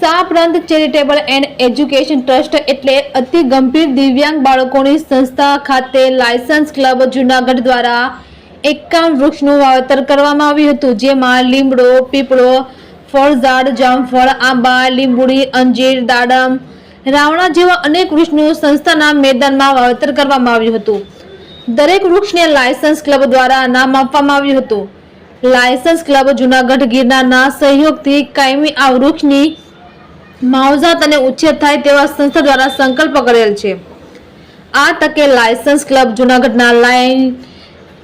ઉપરાંત charitable and education trust એટલે અતિ ગંભીર દિવ્યાંગ બાળકોની સંસ્થા ખાતે લાયસન્સ ક્લબ જુનાગઢ દ્વારા એકાવન વૃક્ષનું વાવેતર કરવામાં આવ્યું હતું, જેમાં લીમડો, પીપળો, ફળઝાડ, જામફળ, આંબા, લીંબુડી, અંજીર, દાડમ, રાવણા જેવા અનેક વૃક્ષનું સંસ્થાના મેદાનમાં વાવેતર કરવામાં આવ્યું હતું. દરેક વૃક્ષને લાયસન્સ ક્લબ દ્વારા નામ આપવામાં આવ્યું હતું. લાયસન્સ ક્લબ જુનાગઢ ગિરનારના સહયોગથી કાયમી આ વૃક્ષની માવજાત અને ઉચ્છેદ થાય તેવા સંસ્થા દ્વારા સંકલ્પ કરેલ છે. આ તકે લાયસન્સ ક્લબ જુનાગઢના લાયન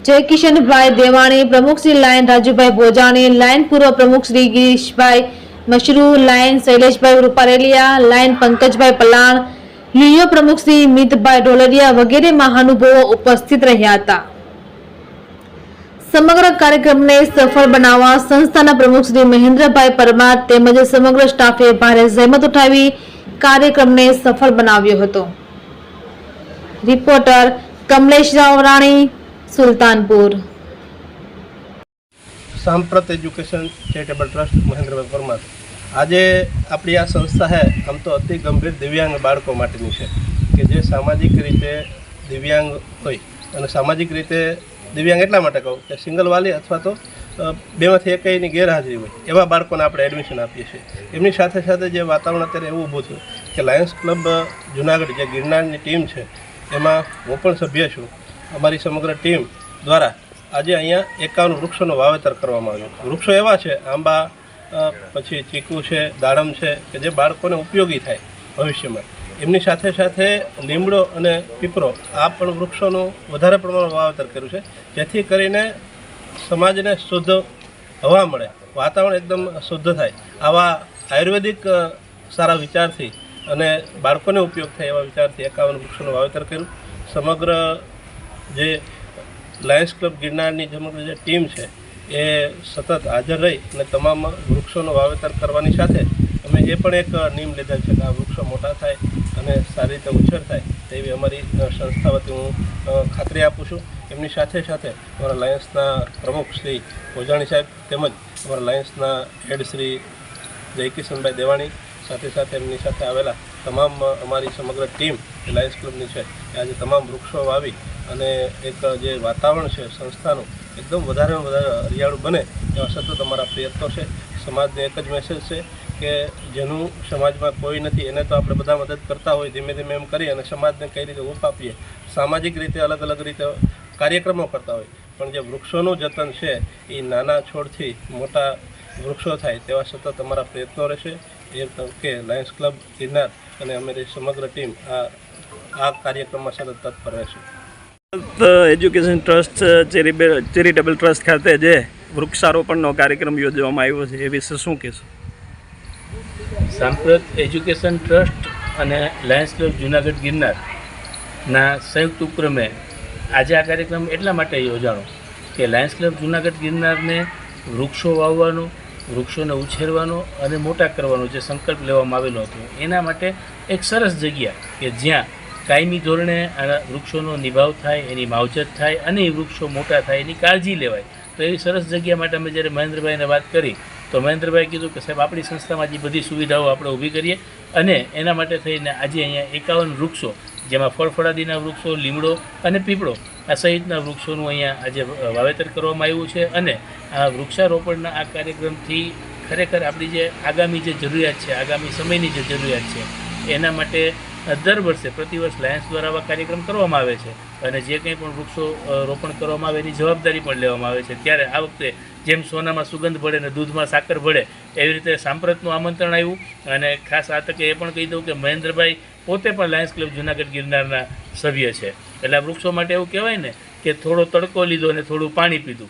જયકિશનભાઈ દેવાણી પ્રમુખ શ્રી લાયન રાજુભાઈ ભોજાણી, લાયન પૂર્વ પ્રમુખ Shri Girishbhai Mashru, lion Shaileshbhai Ruparelia, lion Pankajbhai Palan, Leo પ્રમુખ શ્રી મિતભાઈ ઢોલરિયા વગેરે મહાનુભાવો ઉપસ્થિત રહ્યા હતા. સમગ્ર કાર્યક્રમને સફળ બનાવવા સંસ્થાના પ્રમુખ શ્રી મહેન્દ્રભાઈ પરમાર તેમજ સમગ્ર સ્ટાફે ભારે જહેમત ઉઠાવી કાર્યક્રમને સફળ બનાવ્યો હતો. Reporter Kamlesh Ravrani Sultanpur. Samprat education charitable trust Mahendrabhai Parmar. આજે આપણી આ સંસ્થા છે આમ તો અતિ ગંભીર દિવ્યાંગ બાળકો માટેની છે કે જે સામાજિક રીતે દિવ્યાંગ હોય અને સામાજિક રીતે દિવ્યાંગ એટલા માટે કહું કે સિંગલ વાલી અથવા તો બેમાંથી એકની ગેરહાજરી હોય, એવા બાળકોને આપણે એડમિશન આપીએ છીએ. એમની સાથે સાથે જે વાતાવરણ અત્યારે એવું ઊભું થયું કે લાયન્સ ક્લબ જુનાગઢ જે ગિરનારની ટીમ છે, એમાં હું પણ સભ્ય છું. અમારી સમગ્ર ટીમ દ્વારા આજે અહીંયા એકાવન વૃક્ષોનું વાવેતર કરવામાં આવ્યું. વૃક્ષો એવા છે, આંબા પછી ચીકુ છે, દાડમ છે, કે જે બાળકોને ઉપયોગી થાય ભવિષ્યમાં. એમની સાથે સાથે લીમડો અને પીપરો, આ પણ વૃક્ષોનું વધારે પ્રમાણમાં વાવેતર કર્યું છે. જેથી કરીને સમાજને શુદ્ધ હવા મળે, વાતાવરણ એકદમ શુદ્ધ થાય. આવા આયુર્વેદિક સારા વિચારથી અને બાળકોને ઉપયોગ થાય એવા વિચારથી એકાવન વૃક્ષોનું વાવેતર કર્યું. સમગ્ર જે લાયન્સ ક્લબ ગિરનારની સમગ્ર જે ટીમ છે, એ સતત હાજર રહી અને તમામ વૃક્ષોનું વાવેતર કરવાની સાથે અમે એ પણ એક નિયમ લીધેલ છે કે આ વૃક્ષો મોટા થાય અને સારી રીતે ઉછેર થાય તેવી અમારી સંસ્થા વતી હું ખાતરી આપું છું. એમની સાથે સાથે અમારા લાયન્સના પ્રમુખ શ્રી ભોજાણી સાહેબ તેમજ અમારા લાયન્સના હેડ શ્રી જયકિશનભાઈ દેવાણી સાથે સાથે એમની સાથે આવેલા તમામ અમારી સમગ્ર ટીમ એ લાયન્સ ક્લબની છે. આજે તમામ વૃક્ષો વાવી અને એક જે વાતાવરણ છે સંસ્થાનું એકદમ વધારે વધારે હરિયાળું બને એવા સતત અમારા પ્રયત્નો છે. સમાજને એક જ મેસેજ છે કે જેનું સમાજમાં કોઈ નથી, એને તો આપણે બધા મદદ કરતા હોય, ધીમે ધીમે એમ કરી અને સમાજને કઈ રીતે ઊપ આપીએ. સામાજિક રીતે અલગ અલગ રીતે કાર્યક્રમો કરતા હોય. પણ જે વૃક્ષોનું જતન છે, એ નાના છોડથી મોટા વૃક્ષો થાય તેવા સતત અમારા પ્રયત્નો રહેશે. એ કે લાયન્સ ક્લબ ગિરનાર અને અમારી સમગ્ર ટીમ આ આ કાર્યક્રમમાં સતત તત્પર રહેશે. એજ્યુકેશન ટ્રસ્ટ ચેરિટેબલ ટ્રસ્ટ ખાતે જે વૃક્ષારોપણનો કાર્યક્રમ યોજવામાં આવ્યો છે, એ વિશે શું કહેશો? સાંપ્રત એજ્યુકેશન ટ્રસ્ટ અને લાયન્સ ક્લબ જુનાગઢ ગિરનારના સંયુક્ત ઉપક્રમે આજે આ કાર્યક્રમ એટલા માટે યોજાણો કે લાયન્સ ક્લબ જુનાગઢ ગિરનારને વૃક્ષો વાવવાનો, વૃક્ષોને ઉછેરવાનો અને મોટા કરવાનો જે સંકલ્પ લેવામાં આવેલો હતો, એના માટે એક સરસ જગ્યા કે જ્યાં કાયમી ધોરણે આ વૃક્ષોનો નિભાવ થાય, એની માવજત થાય અને એ વૃક્ષો મોટા થાય, એની કાળજી લેવાય. તો એવી સરસ જગ્યા માટે અમે જ્યારે મહેન્દ્રભાઈને વાત કરી તો મહેન્દ્રભાઈ કીધું કે સાહેબ, આપણી સંસ્થામાં જે બધી સુવિધાઓ આપણે ઊભી કરીએ અને એના માટે થઈને આજે અહીંયા એકાવન વૃક્ષો, જેમાં ફળફળાદીના વૃક્ષો, લીમડો અને પીપળો, આ સહિતના વૃક્ષોનું અહીંયા આજે વાવેતર કરવામાં આવ્યું છે અને આ વૃક્ષારોપણના આ કાર્યક્રમથી ખરેખર આપણી જે આગામી જે જરૂરિયાત છે, આગામી સમયની જે જરૂરિયાત છે, એના માટે દર વર્ષે પ્રતિવર્ષ લાયન્સ દ્વારા આવા કાર્યક્રમ કરવામાં આવે છે અને જે કંઈ પણ વૃક્ષો રોપણ કરવામાં આવે એની જવાબદારી પણ લેવામાં આવે છે. ત્યારે આ વખતે જેમ સોનામાં સુગંધ ભળે ને દૂધમાં સાકર ભળે, એવી રીતે સાંપ્રતનું આમંત્રણ આવ્યું. અને ખાસ આ તકે એ પણ કહી દઉં કે મહેન્દ્રભાઈ પોતે પણ લાયન્સ ક્લબ જુનાગઢ ગિરનારના સભ્ય છે. એટલે વૃક્ષો માટે એવું કહેવાય ને કે થોડો તડકો લીધો અને થોડું પાણી પીધું.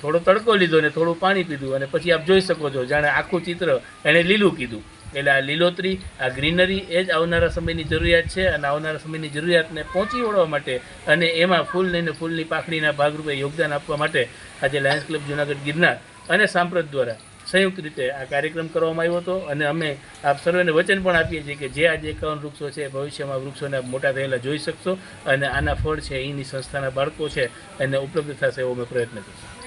થોડો તડકો લીધો અને થોડું પાણી પીધું અને પછી આપ જોઈ શકો છો, જાણે આખું ચિત્ર એણે લીલું કીધું. એટલે આ લીલોતરી, આ ગ્રીનરી એ જ આવનારા સમયની જરૂરિયાત છે અને આવનારા સમયની જરૂરિયાતને પહોંચી વળવા માટે અને એમાં ફૂલ લઈને ફૂલની પાખડીના ભાગરૂપે યોગદાન આપવા માટે આજે લાયન્સ ક્લબ જુનાગઢ ગિરનાર અને સાંપ્રત દ્વારા સંયુક્ત રીતે આ કાર્યક્રમ કરવામાં આવ્યો હતો અને અમે આપ સર્વેને વચન પણ આપીએ છીએ કે જે આજે એકાવન વૃક્ષો છે ભવિષ્યમાં વૃક્ષોને મોટા થયેલા જોઈ શકશો અને આના ફળ છે એની સંસ્થાના બાળકો છે એને ઉપલબ્ધ થશે એવો અમે પ્રયત્ન કરીશું.